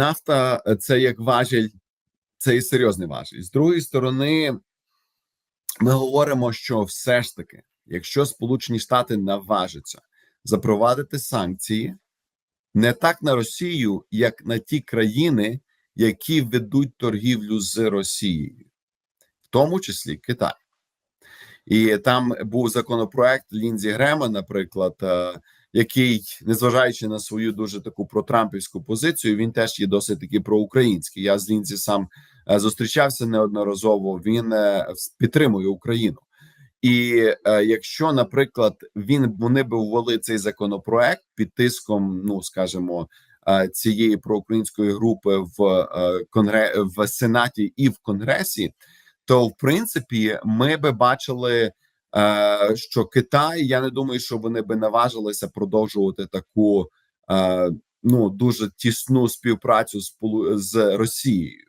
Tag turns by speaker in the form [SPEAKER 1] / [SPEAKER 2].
[SPEAKER 1] нафта це як важіль, це і серйозний важіль. З другої сторони, ми говоримо, що все ж таки, якщо Сполучені Штати наважаться запровадити санкції не так на Росію, як на ті країни, які ведуть торгівлю з Росією, в тому числі Китай. І там був законопроект Лінзі Грема, наприклад, е, який, незважаючи на свою дуже таку протрампівську позицію, він теж є досить таки проукраїнський. Я з Лінзі сам е, зустрічався неодноразово. Він е, підтримує Україну. І е, якщо, наприклад, він вони би ввели цей законопроект під тиском, ну скажімо, е, цієї проукраїнської групи в е, конгре в сенаті і в конгресі, то в принципі ми би бачили, е, що Китай, я не думаю, що вони би наважилися продовжувати таку е, ну дуже тісну співпрацю з з Росією.